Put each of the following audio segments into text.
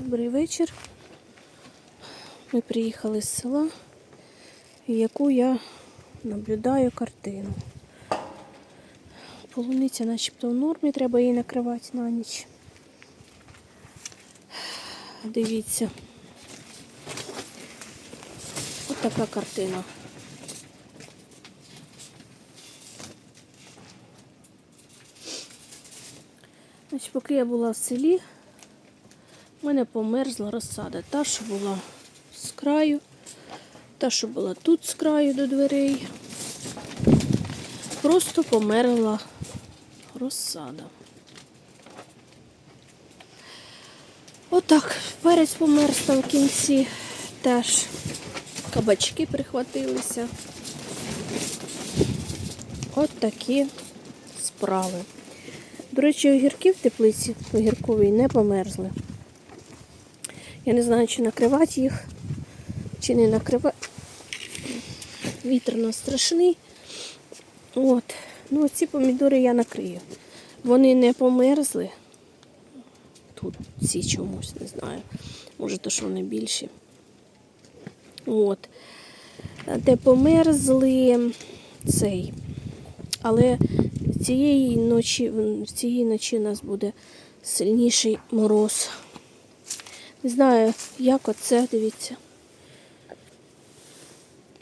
Добрий вечір. Ми приїхали з села, в яку я наблюдаю картину. Полуниця начебто в нормі, треба її накривати на ніч. Дивіться. Ось така картина. Значить, поки я була в селі, в мене померзла розсада. Та, що була з краю, та, що була тут з краю до дверей. Просто померла розсада. Отак, перець померз в кінці теж. Кабачки прихватилися. От такі справи. До речі, огірки в теплиці огірковій не померзли. Я не знаю, чи накривати їх, чи не накривати. Вітер у нас страшний. От. Ну, ці помідори я накрию. Вони не померзли. Тут ці чомусь, не знаю. Може, то що вони більші. От. Де померзли цей. Але цієї ночі, цієї ночі у нас буде сильніший мороз. Не знаю, як оце, дивіться.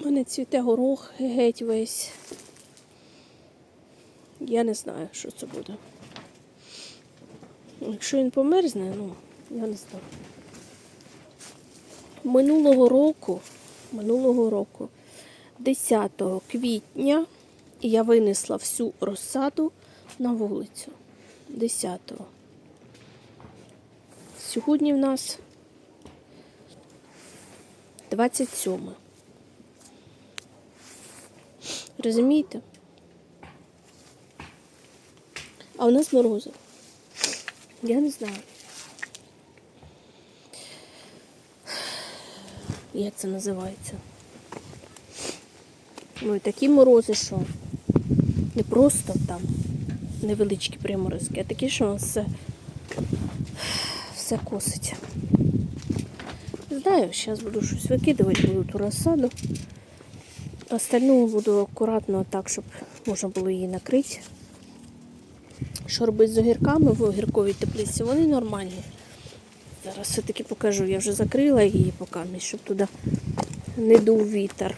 У мене цвіте горох геть весь. Я не знаю, що це буде. Якщо він померзне, ну, я не знаю. Минулого року, минулого року, 10 квітня, я винесла всю розсаду на вулицю. 10-го. Сьогодні в нас 27. Розумієте? А у нас морози. Я не знаю. Як це називається? Ну і такі морози, що не просто там невеличкі приморозки, а такі, що у все, все косить. Знаю, зараз буду щось викидувати, буду ту розсаду. Остальну буду акуратно так, щоб можна було її накрити. Що робити з огірками в огірковій теплиці, вони нормальні. Зараз все-таки покажу. Я вже закрила її поки, щоб туди не дув вітер.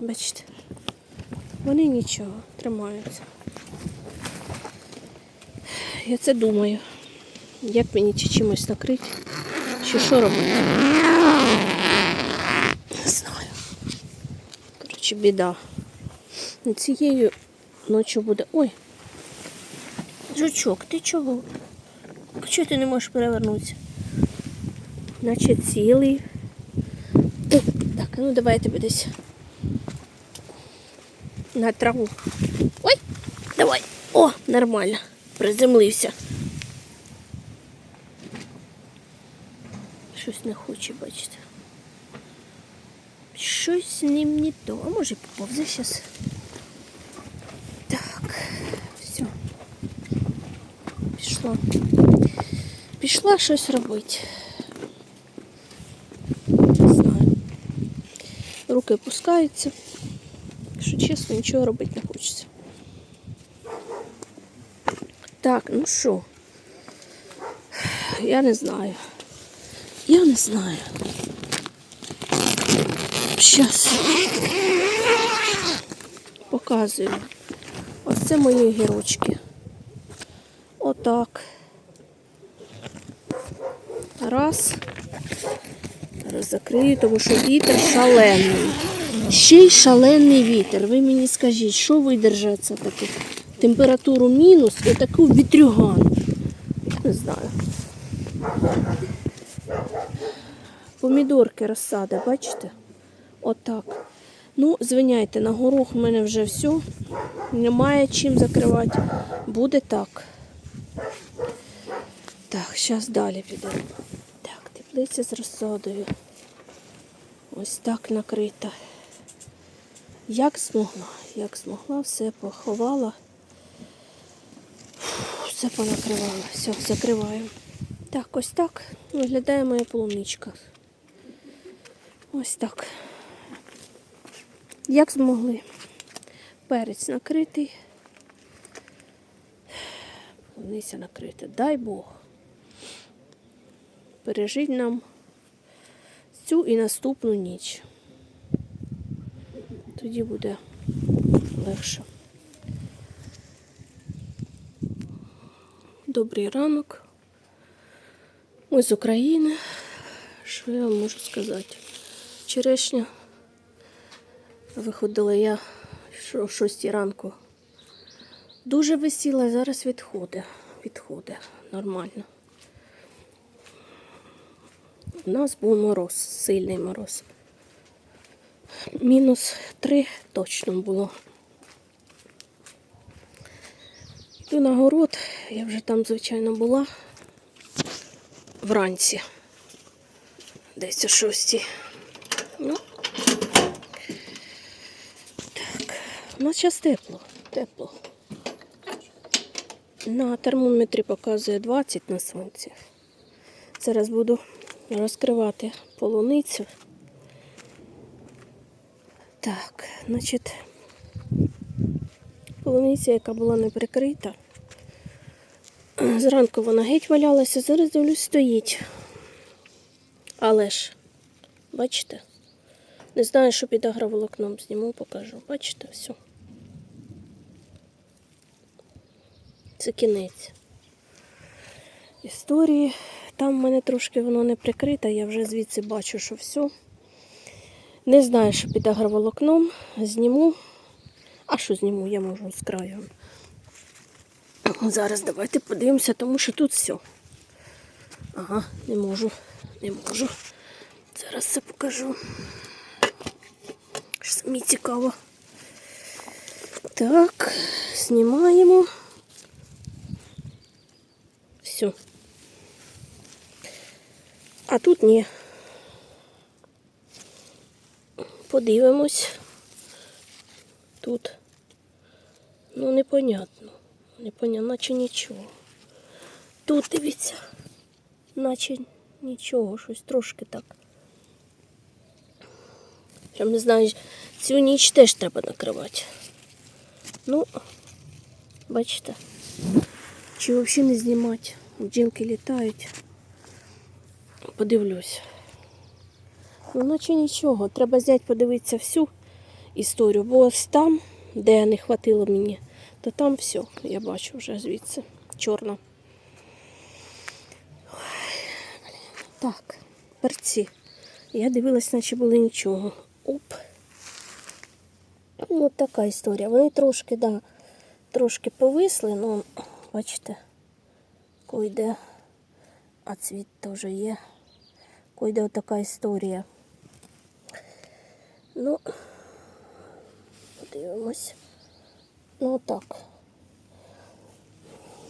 Бачите, вони нічого, тримаються. Я це думаю. Як мені чи чимось накрити, чи що робити? Не знаю. Коротше, біда. Цією ночі буде. Ой! Жучок, ти чого? Чого ти не можеш перевернутися? Наче цілий. Так, ну давай я тебе десь на траву. Ой, давай. О, нормально. Приземлився. Щось не хоче, бачите. Щось з ним не то. А може поповзе зараз. Так, все. Пішла. Пішла щось робити. Не знаю. Руки опускаються. Якщо чесно, нічого робити не хочеться. Так, ну що? Я не знаю. Я не знаю. Щас. Показую. Ось це мої гірочки. Отак. Раз. Закрию, тому що вітер шалений. Ще й шалений вітер. Ви мені скажіть, що видержаться таку температуру мінус і таку вітрюгану. Не знаю. Помідорки розсада, бачите? Отак. Ну, звиняйте, на горох в мене вже все. Немає чим закривати. Буде так. Так, зараз далі підемо. Так, теплиця з розсадою. Ось так накрита. Як змогла, як змогла, все поховала. Все понакривала. Все, закриваю. Так, ось так виглядає моя полуничка. Ось так. Як змогли. Перець накритий. Полуниця накрита. Дай Бог. Пережить нам цю і наступну ніч. Тоді буде легше. Добрий ранок. Ми з України. Що я вам можу сказати? Черешня. Виходила я о 6 ранку. Дуже висіла, зараз відходить. Відходить нормально. У нас був мороз, сильний мороз. Мінус 3 точно було. Город, я вже там, звичайно, була вранці. Десь о 6. Ну, так, у нас зараз тепло, тепло. На термометрі показує 20 на сонці. Зараз буду розкривати полуницю. Так, значить, полуниця, яка була не прикрита. Зранку вона геть валялася, зараз дивлюсь, стоїть. Але ж, бачите? Не знаю, що під агроволокном зніму, покажу. Бачите, все. Це кінець історії. Там в мене трошки воно не прикрите, я вже звідси бачу, що все. Не знаю, що під агроволокном зніму. А що зніму, я можу з краю. Зараз давайте подивимося, тому що тут все. Ага, не можу, не можу. Зараз це покажу. Що Самі цікаво. Так, знімаємо. Все. А тут ні. Подивимось. Тут. Ну, непонятно. Непонятно, наче нічого. Тут дивіться, наче нічого, щось трошки так. Я не знаю, цю ніч теж треба накривати. Ну, бачите, чи взагалі не знімати. Бджілки літають. Подивлюсь. Ну, наче нічого. Треба взяти, подивитися всю історію. Бо ось там, де не хватило мені, то там все. Я бачу вже звідси. Чорно. Так, перці. Я дивилась, наче були нічого. Оп. Ну, от така історія. Вони трошки, да, трошки повисли, ну, бачите, койде, а цвіт теж є. Койде отака історія. Ну, подивимось. Ну, отак.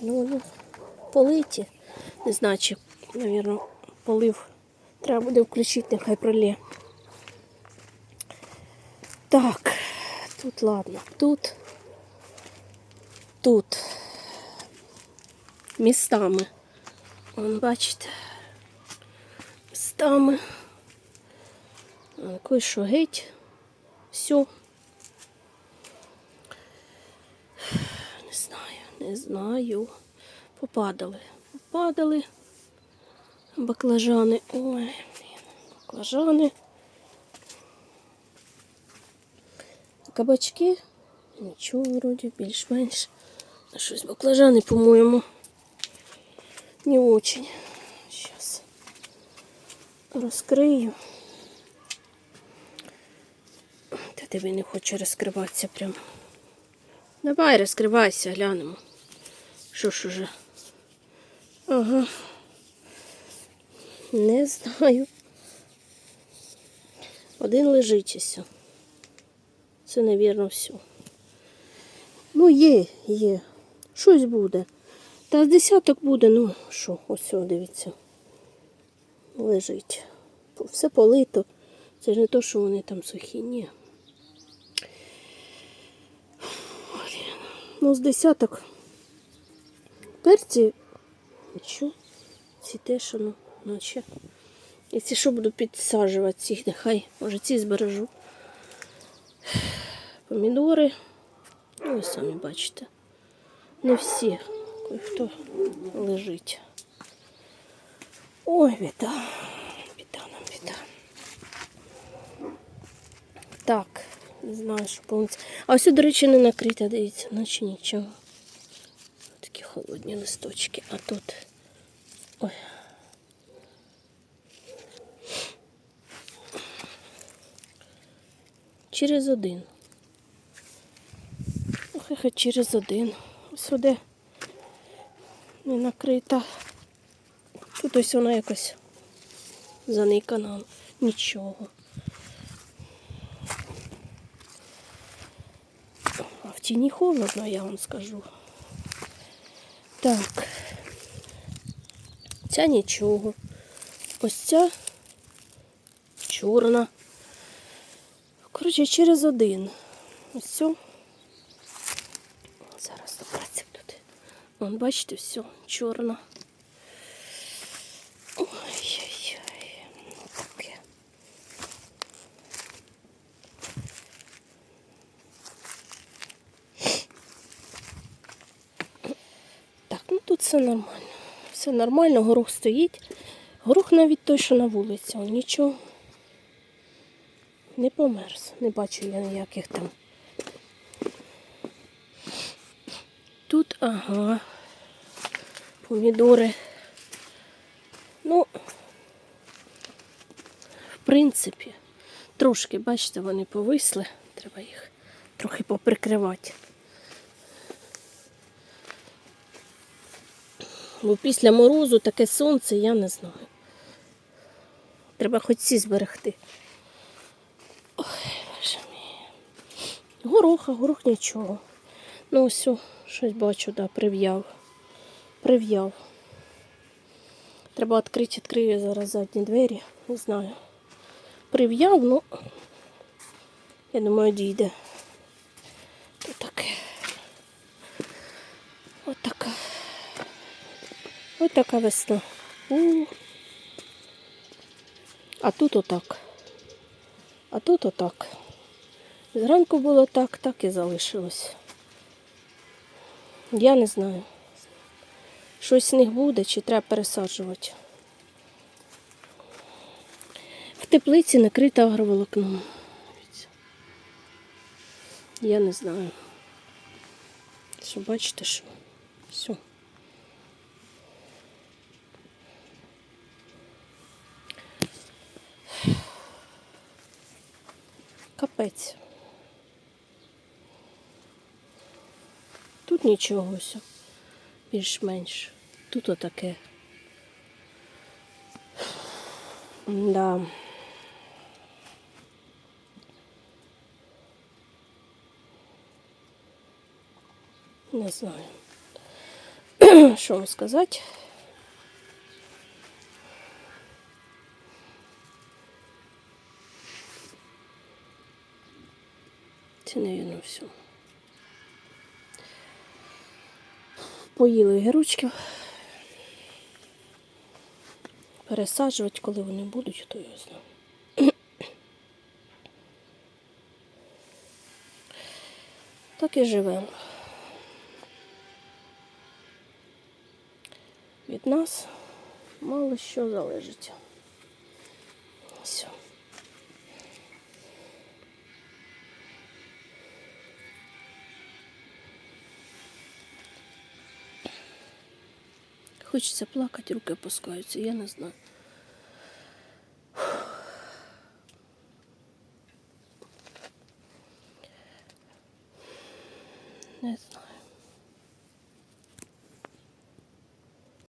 Ну, вони политі. Не знаю, чи, мабуть, полив. Треба буде включити, нехай пролє. Так, тут ладно, тут, тут містами. Вон, бачите, містами. Кой що геть. Все. Не знаю, не знаю. Попадали. Попадали баклажани. Ой, баклажани. Кабачки. Нічого вроді більш-менш. Щось баклажани, по-моєму. Не очень. Сейчас розкрию. Та диви не хоче розкриватися прям. Давай розкривайся, глянемо. Що ж уже? Ага. Не знаю. Один лежить все. Це, навірно, все. Ну, є, є. Щось буде. Та з десяток буде, ну що, ось, дивіться. Лежить. Все полито. Це ж не то, що вони там сухі, ні. Ну, з десяток. Перці. Нічого. Ці теж, ну, наче. Якщо що буду підсаджувати ці, нехай, може ці збережу. Помідори. Ну, ви самі бачите. Не всі. Кое-хто лежить. Ой, біда. Біда нам біда. Так, не знаю, що повністю. А ось, до речі, не накрита, дивіться, наче нічого. Холодні листочки. А тут. Ой. Через один. Ох, і хоч через один. Ось сюди не накрита. Тут ось вона якось заникана. Нічого. А в тіні холодно, я вам скажу. Так. Ця нічого. Ось ця чорна. Коротше, через один. Ось цю. Зараз добратися тут. Вон, бачите, все, чорна. Ой-ой-ой. Ну таке. Так, ну тут все нормально. Все нормально, горох стоїть. Горох навіть той, що на вулиці, он нічого не померз. Не бачу я ніяких там. Тут, ага, помідори. Ну, в принципі, трошки, бачите, вони повисли. Треба їх трохи поприкривати. Бо після морозу таке сонце, я не знаю. Треба хоч ці зберегти. Ой, боже мій. Гороха, горох нічого. Ну ось, щось бачу, да, прив'яв. Прив'яв. Треба відкрити, відкрию зараз задні двері. Не знаю. Прив'яв, ну я думаю, дійде. Тут таке. Ось така. Ось така весна. У. А тут отак. А тут отак. Зранку було так, так і залишилось. Я не знаю. Щось з них буде чи треба пересаджувати. В теплиці накрита агроволокном. Я не знаю. Що бачите, що? Все. Капець. Тут нічого. Більш-менш. Тут отаке. Да. Не знаю. Що вам сказати? Це, навірно, все. Поїли геручків. Пересаджувати, коли вони будуть, то я знаю. Так і живемо. Від нас мало що залежить. Все. Хочеться плакати, руки опускаються, я не знаю.